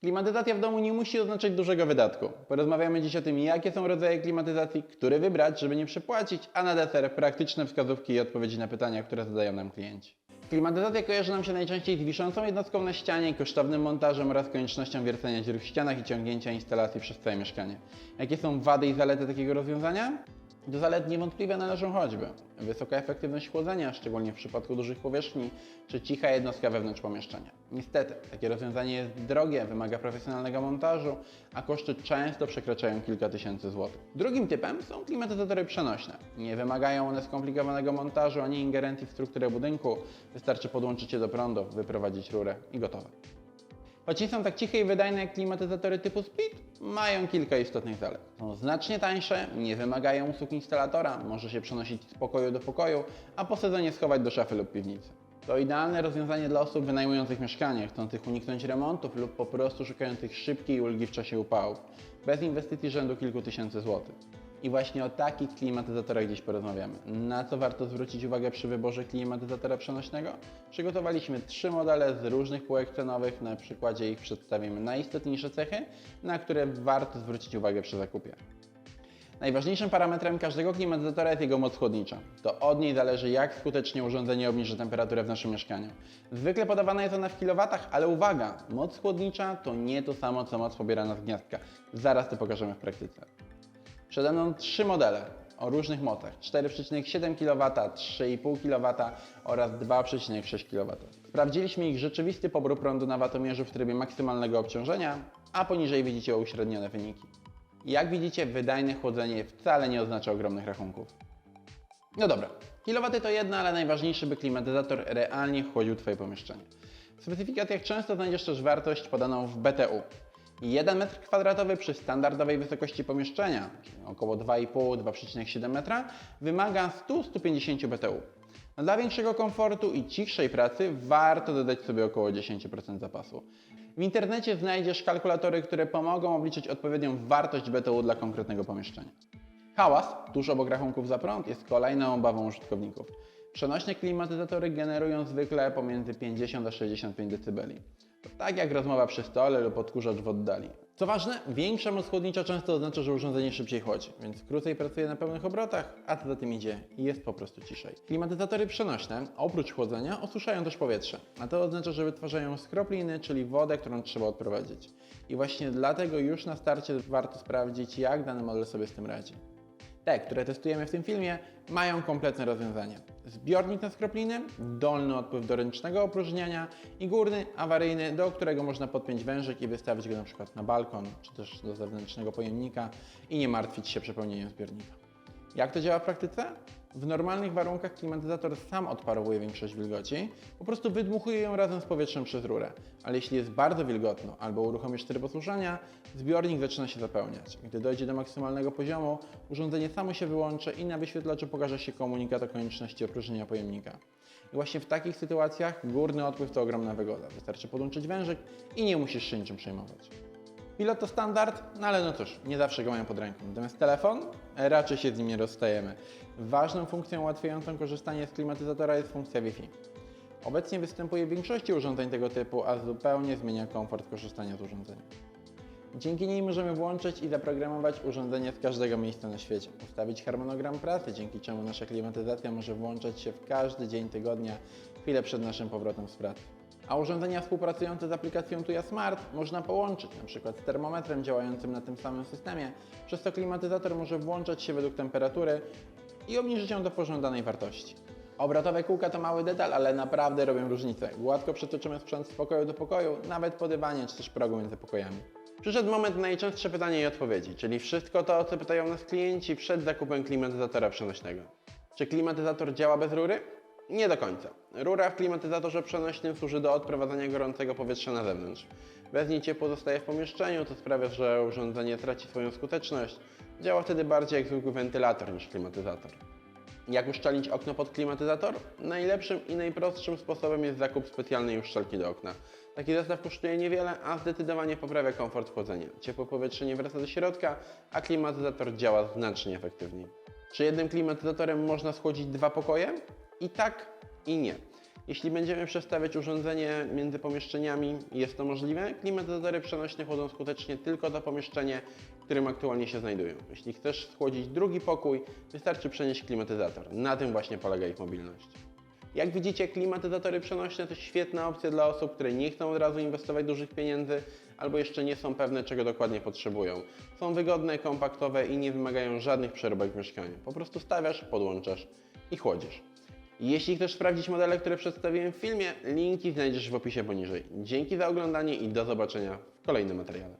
Klimatyzacja w domu nie musi oznaczać dużego wydatku. Porozmawiamy dziś o tym, jakie są rodzaje klimatyzacji, który wybrać, żeby nie przepłacić, a na deser praktyczne wskazówki i odpowiedzi na pytania, które zadają nam klienci. Klimatyzacja kojarzy nam się najczęściej z wiszącą jednostką na ścianie, kosztownym montażem oraz koniecznością wiercenia dziur w ścianach i ciągnięcia instalacji przez całe mieszkanie. Jakie są wady i zalety takiego rozwiązania? Do zalet niewątpliwie należą choćby wysoka efektywność chłodzenia, szczególnie w przypadku dużych powierzchni, czy cicha jednostka wewnątrz pomieszczenia. Niestety, takie rozwiązanie jest drogie, wymaga profesjonalnego montażu, a koszty często przekraczają kilka tysięcy złotych. Drugim typem są klimatyzatory przenośne. Nie wymagają one skomplikowanego montażu ani ingerencji w strukturę budynku, wystarczy podłączyć je do prądu, wyprowadzić rurę i gotowe. Choć nie są tak ciche i wydajne jak klimatyzatory typu Split, mają kilka istotnych zalet. Są znacznie tańsze, nie wymagają usług instalatora, może się przenosić z pokoju do pokoju, a po sezonie schować do szafy lub piwnicy. To idealne rozwiązanie dla osób wynajmujących mieszkanie, chcących uniknąć remontów lub po prostu szukających szybkiej ulgi w czasie upałów, bez inwestycji rzędu kilku tysięcy złotych. I właśnie o takich klimatyzatorach dziś porozmawiamy. Na co warto zwrócić uwagę przy wyborze klimatyzatora przenośnego? Przygotowaliśmy trzy modele z różnych półek cenowych. Na przykładzie ich przedstawimy najistotniejsze cechy, na które warto zwrócić uwagę przy zakupie. Najważniejszym parametrem każdego klimatyzatora jest jego moc chłodnicza. To od niej zależy, jak skutecznie urządzenie obniży temperaturę w naszym mieszkaniu. Zwykle podawana jest ona w kilowatach, ale uwaga, moc chłodnicza to nie to samo, co moc pobierana z gniazdka. Zaraz to pokażemy w praktyce. Przede mną trzy modele o różnych mocach: 4,7 kW, 3,5 kW oraz 2,6 kW. Sprawdziliśmy ich rzeczywisty pobór prądu na watomierzu w trybie maksymalnego obciążenia, a poniżej widzicie uśrednione wyniki. Jak widzicie, wydajne chłodzenie wcale nie oznacza ogromnych rachunków. No dobra, kilowaty to jedno, ale najważniejsze, by klimatyzator realnie chłodził Twoje pomieszczenie. W specyfikacjach często znajdziesz też wartość podaną w BTU. 1 m2 przy standardowej wysokości pomieszczenia, około 2,5-2,7 metra, wymaga 100-150 BTU. Dla większego komfortu i cichszej pracy warto dodać sobie około 10% zapasu. W internecie znajdziesz kalkulatory, które pomogą obliczyć odpowiednią wartość BTU dla konkretnego pomieszczenia. Hałas, tuż obok rachunków za prąd, jest kolejną obawą użytkowników. Przenośne klimatyzatory generują zwykle pomiędzy 50 a 65 dB. To tak jak rozmowa przy stole lub odkurzacz w oddali. Co ważne, większa moc chłodnicza często oznacza, że urządzenie szybciej chodzi, więc krócej pracuje na pełnych obrotach, a co za tym idzie, jest po prostu ciszej. Klimatyzatory przenośne, oprócz chłodzenia, osuszają też powietrze, a to oznacza, że wytwarzają skropliny, czyli wodę, którą trzeba odprowadzić. I właśnie dlatego już na starcie warto sprawdzić, jak dany model sobie z tym radzi. Te, które testujemy w tym filmie, mają kompletne rozwiązanie. Zbiornik na skropliny, dolny odpływ do ręcznego opróżniania i górny, awaryjny, do którego można podpiąć wężyk i wystawić go na przykład na balkon, czy też do zewnętrznego pojemnika i nie martwić się przepełnieniem zbiornika. Jak to działa w praktyce? W normalnych warunkach klimatyzator sam odparowuje większość wilgoci, po prostu wydmuchuje ją razem z powietrzem przez rurę. Ale jeśli jest bardzo wilgotno albo uruchomisz tryb osuszania, zbiornik zaczyna się zapełniać. Gdy dojdzie do maksymalnego poziomu, urządzenie samo się wyłączy i na wyświetlaczu pokaże się komunikat o konieczności opróżnienia pojemnika. I właśnie w takich sytuacjach górny odpływ to ogromna wygoda. Wystarczy podłączyć wężyk i nie musisz się niczym przejmować. Pilot to standard, no ale no cóż, nie zawsze go mają pod ręką. Natomiast telefon, raczej się z nim nie rozstajemy. Ważną funkcją ułatwiającą korzystanie z klimatyzatora jest funkcja Wi-Fi. Obecnie występuje w większości urządzeń tego typu, a zupełnie zmienia komfort korzystania z urządzenia. Dzięki niej możemy włączyć i zaprogramować urządzenie z każdego miejsca na świecie. Ustawić harmonogram pracy, dzięki czemu nasza klimatyzacja może włączać się w każdy dzień tygodnia, chwilę przed naszym powrotem z pracy. A urządzenia współpracujące z aplikacją Tuya Smart można połączyć, np. z termometrem działającym na tym samym systemie, przez co klimatyzator może włączać się według temperatury i obniżyć ją do pożądanej wartości. Obrotowe kółka to mały detal, ale naprawdę robią różnicę. Gładko przetoczymy sprzęt z pokoju do pokoju, nawet po dywanie czy też progu między pokojami. Przyszedł moment na najczęstsze pytanie i odpowiedzi, czyli wszystko to, o co pytają nas klienci przed zakupem klimatyzatora przenośnego. Czy klimatyzator działa bez rury? Nie do końca. Rura w klimatyzatorze przenośnym służy do odprowadzania gorącego powietrza na zewnątrz. Bez niej ciepło zostaje w pomieszczeniu, co sprawia, że urządzenie traci swoją skuteczność. Działa wtedy bardziej jak zwykły wentylator niż klimatyzator. Jak uszczelić okno pod klimatyzator? Najlepszym i najprostszym sposobem jest zakup specjalnej uszczelki do okna. Taki zestaw kosztuje niewiele, a zdecydowanie poprawia komfort chłodzenia. Ciepłe powietrze nie wraca do środka, a klimatyzator działa znacznie efektywniej. Czy jednym klimatyzatorem można schłodzić dwa pokoje? I tak, i nie. Jeśli będziemy przestawiać urządzenie między pomieszczeniami, jest to możliwe. Klimatyzatory przenośne chłodzą skutecznie tylko to pomieszczenie, w którym aktualnie się znajdują. Jeśli chcesz schłodzić drugi pokój, wystarczy przenieść klimatyzator. Na tym właśnie polega ich mobilność. Jak widzicie, klimatyzatory przenośne to świetna opcja dla osób, które nie chcą od razu inwestować dużych pieniędzy albo jeszcze nie są pewne, czego dokładnie potrzebują. Są wygodne, kompaktowe i nie wymagają żadnych przeróbek w mieszkaniu. Po prostu stawiasz, podłączasz i chłodzisz. Jeśli chcesz sprawdzić modele, które przedstawiłem w filmie, linki znajdziesz w opisie poniżej. Dzięki za oglądanie i do zobaczenia w kolejnym materiale.